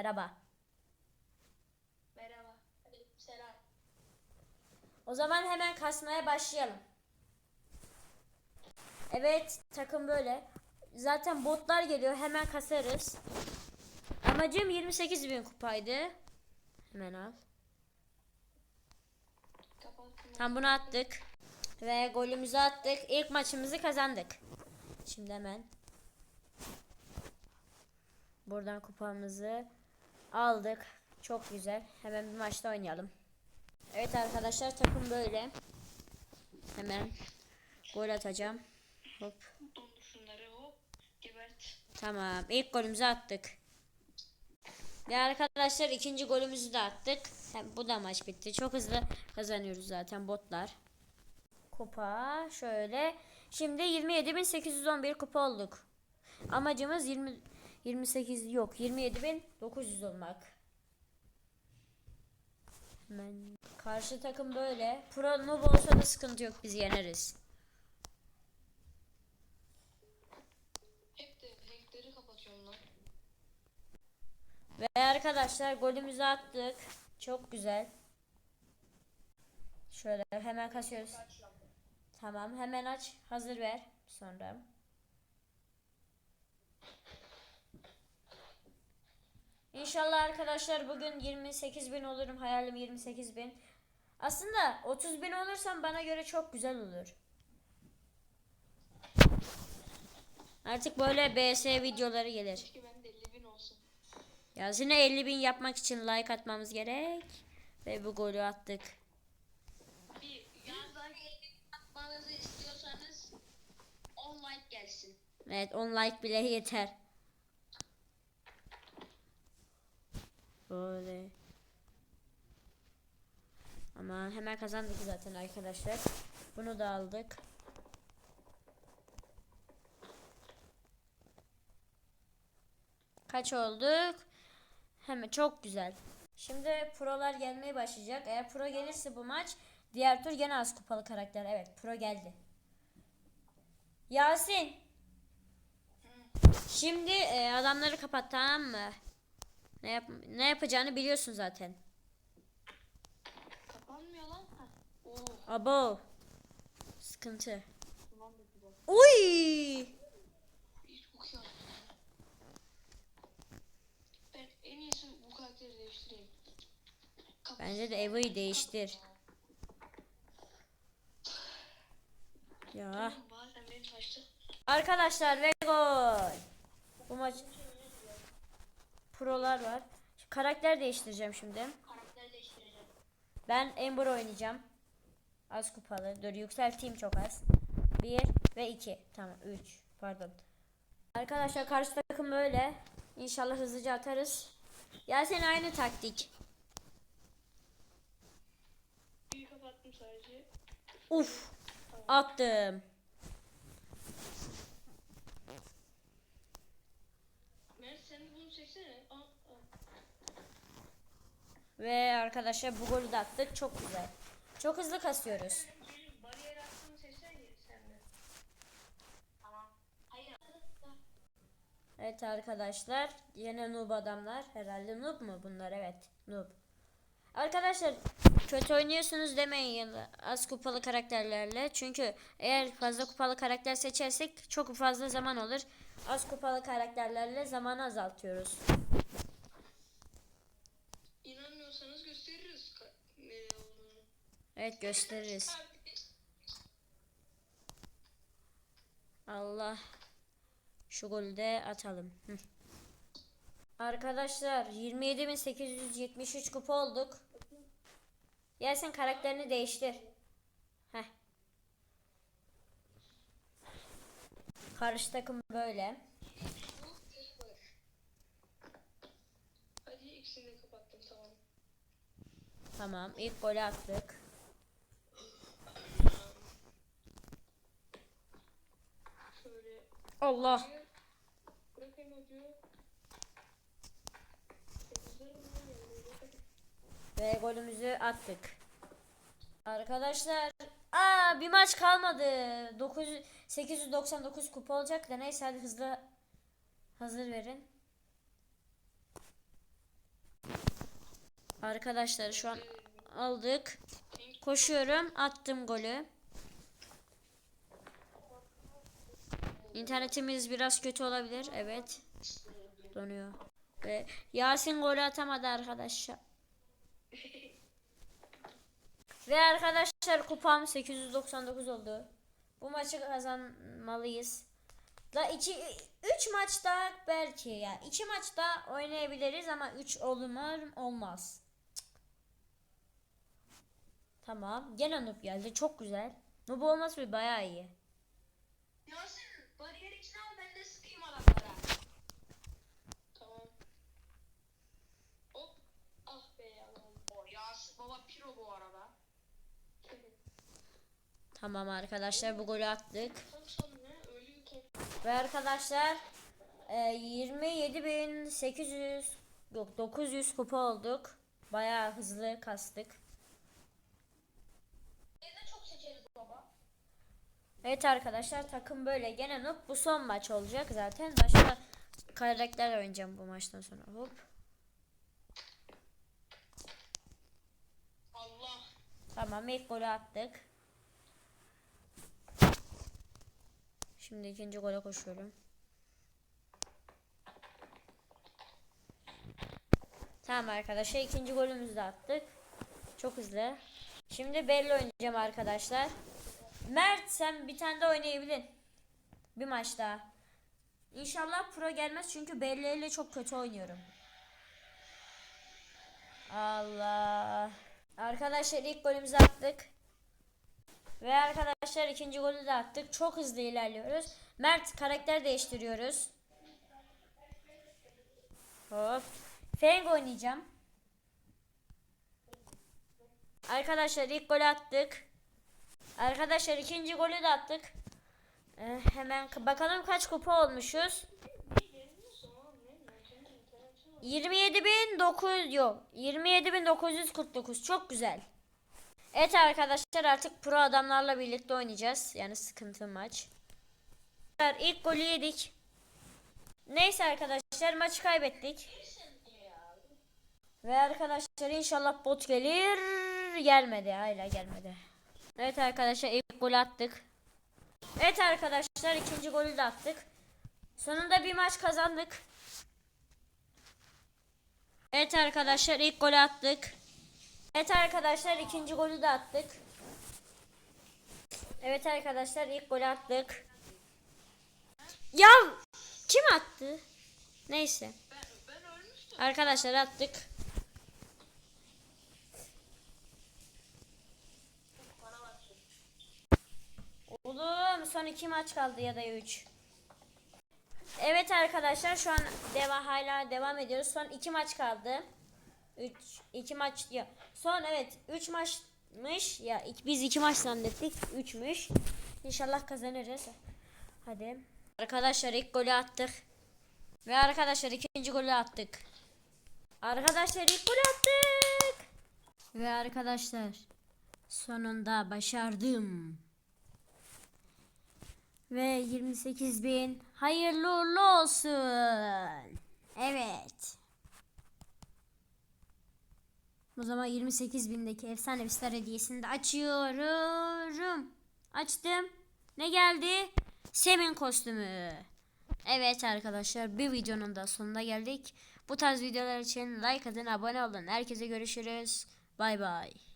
Merhaba. Merhaba. Selam. O zaman hemen kasmaya başlayalım. Evet takım böyle. Zaten botlar geliyor hemen kasarız. Amacım 28 bin kupaydı. Hemen al. Tam bunu attık. Ve golümüzü attık. İlk maçımızı kazandık. Şimdi hemen. Buradan kupamızı aldık. Çok güzel. Hemen bir maçta oynayalım. Evet arkadaşlar takım böyle. Hemen gol atacağım. Hop. Tamam. İlk golümüzü attık. Ve arkadaşlar ikinci golümüzü de attık. Bu da maç bitti. Çok hızlı kazanıyoruz zaten botlar. Kupa şöyle. Şimdi 27.811 kupa olduk. Amacımız 20 28 yok 27.900 olmak. Hemen karşı takım böyle. Pro noob olsa da sıkıntı yok biz yeneriz. Hep de renkleri kapatıyorum lan. Ve arkadaşlar golümüzü attık. Çok güzel. Şöyle hemen kasıyoruz. Tamam hemen aç. Hazır ver. Sonra. İnşallah arkadaşlar bugün 28 bin olurum. Hayalim 28 bin. Aslında 30 bin olursam bana göre çok güzel olur. Artık böyle BS videoları gelir. Keşke ben de 50 bin olsun. Ya yine 50 bin yapmak için like atmamız gerek. Ve bu golü attık. Bir yazdan atmanızı istiyorsanız 10 like gelsin. Evet 10 like bile yeter. Böyle. Ama hemen kazandık zaten arkadaşlar. Bunu da aldık. Kaç olduk? Hemen çok güzel. Şimdi prolar gelmeye başlayacak. Eğer pro gelirse bu maç diğer tur gene az kupalı karakter. Evet pro geldi. Yasin. Şimdi e, adamları kapat tamam mı? Ne yap ne yapacağını biliyorsun zaten. Kapanmıyor lan. Oo. Abo. Sıkıntı. Uy! İyi çok iyi oldu. Ben en iyisi bu karakteri değiştireyim. Kapat. Bence de Evo'yu değiştir. Ya. Arkadaşlar ve gol. Bu maç prolar var. Karakter değiştireceğim şimdi. karakter değiştireceğim. Ben Ember oynayacağım. Az kupalı. Dur yükselteyim çok az. 1 ve 2. Tamam 3. Pardon. Arkadaşlar karşı takım böyle. İnşallah hızlıca atarız. Ya sen aynı taktik. Büyü kapattım sadece. Uf. Attım. Mert sen de bunu çeksene. Aa, aa. Ve arkadaşlar bu golü de attık. Çok güzel. Çok hızlı kasıyoruz. Benim bariyer attığını seçsen ya sen de. Tamam. Hayır. Evet arkadaşlar. Yine noob adamlar. Herhalde noob mu bunlar? Evet. Noob. Arkadaşlar kötü oynuyorsunuz demeyin az kupalı karakterlerle. Çünkü eğer fazla kupalı karakter seçersek çok fazla zaman olur. Az kupalı karakterlerle zamanı azaltıyoruz. İnanmıyorsanız gösteririz ne olduğunu. Evet gösteririz. Allah. Şu golü de atalım. Hı. Arkadaşlar 27.873 kupa olduk. Sen karakterini değiştir. Karşı takım böyle. Hadi ikisini de kapattım tamam. Tamam ilk golü attık. Şöyle Allah. Ve golümüzü attık. Arkadaşlar aa bir maç kalmadı. 9 899 kupa olacak da neyse hadi hızlı hazır verin. Arkadaşlar şu an aldık. Koşuyorum. Attım golü. İnternetimiz biraz kötü olabilir. Evet. Donuyor. Ve Yasin golü atamadı arkadaşlar. Ve arkadaşlar kupam 899 oldu. Bu maçı kazanmalıyız. Da 2 3 maç daha belki ya. 2 maç daha oynayabiliriz ama 3 olmaz olmaz. Tamam. Gene noob geldi. Çok güzel. Noob olması bir bayağı iyi. Yasin bariyer içine al ben de sıkayım adamlara. Tamam. Hop. Ah be yalan. O Yasin baba piro bu arada. Tamam arkadaşlar bu golü attık. Ve arkadaşlar e, 27.800 yok 900 kupa olduk. Bayağı hızlı kastık. Evet arkadaşlar takım böyle gene noob. Bu son maç olacak zaten. Başka karakter oynayacağım bu maçtan sonra. Hop. Allah. Tamam ilk golü attık. Şimdi ikinci gole koşuyorum. Tamam arkadaşlar ikinci golümüzü de attık. Çok hızlı. Şimdi belli oynayacağım arkadaşlar. Mert sen bir tane de oynayabilin. Bir maç daha. İnşallah pro gelmez çünkü belli ile çok kötü oynuyorum. Allah. Arkadaşlar ilk golümüzü attık. Ve arkadaşlar ikinci golü de attık. Çok hızlı ilerliyoruz. Mert karakter değiştiriyoruz. Hop. Feng oynayacağım. Arkadaşlar ilk golü attık. Arkadaşlar ikinci golü de attık. Ee, hemen bakalım kaç kupa olmuşuz. 27.900 yok. 27.949 çok güzel. Evet arkadaşlar artık pro adamlarla birlikte oynayacağız. Yani sıkıntı maç. İlk golü yedik. Neyse arkadaşlar maçı kaybettik. Ve arkadaşlar inşallah bot gelir. Gelmedi hala gelmedi. Evet arkadaşlar ilk golü attık. Evet arkadaşlar ikinci golü de attık. Sonunda bir maç kazandık. Evet arkadaşlar ilk golü attık. Evet arkadaşlar ikinci golü de attık. Evet arkadaşlar ilk golü attık. Ya kim attı? Neyse. Arkadaşlar attık. Oğlum son iki maç kaldı ya da üç. Evet arkadaşlar şu an deva hala devam ediyoruz. Son iki maç kaldı. Üç, iki maç ya. Son evet üç maçmış ya biz iki maç zannettik. Üçmüş. İnşallah kazanırız. Hadi. Arkadaşlar ilk golü attık. Ve arkadaşlar ikinci golü attık. Arkadaşlar ilk golü attık. Ve arkadaşlar sonunda başardım. Ve 28 bin hayırlı uğurlu olsun. Evet. O zaman 28 bindeki efsane bir star hediyesini de açıyorum. Açtım. Ne geldi? Semin kostümü. Evet arkadaşlar bir videonun da sonuna geldik. Bu tarz videolar için like atın abone olun. Herkese görüşürüz. Bay bay.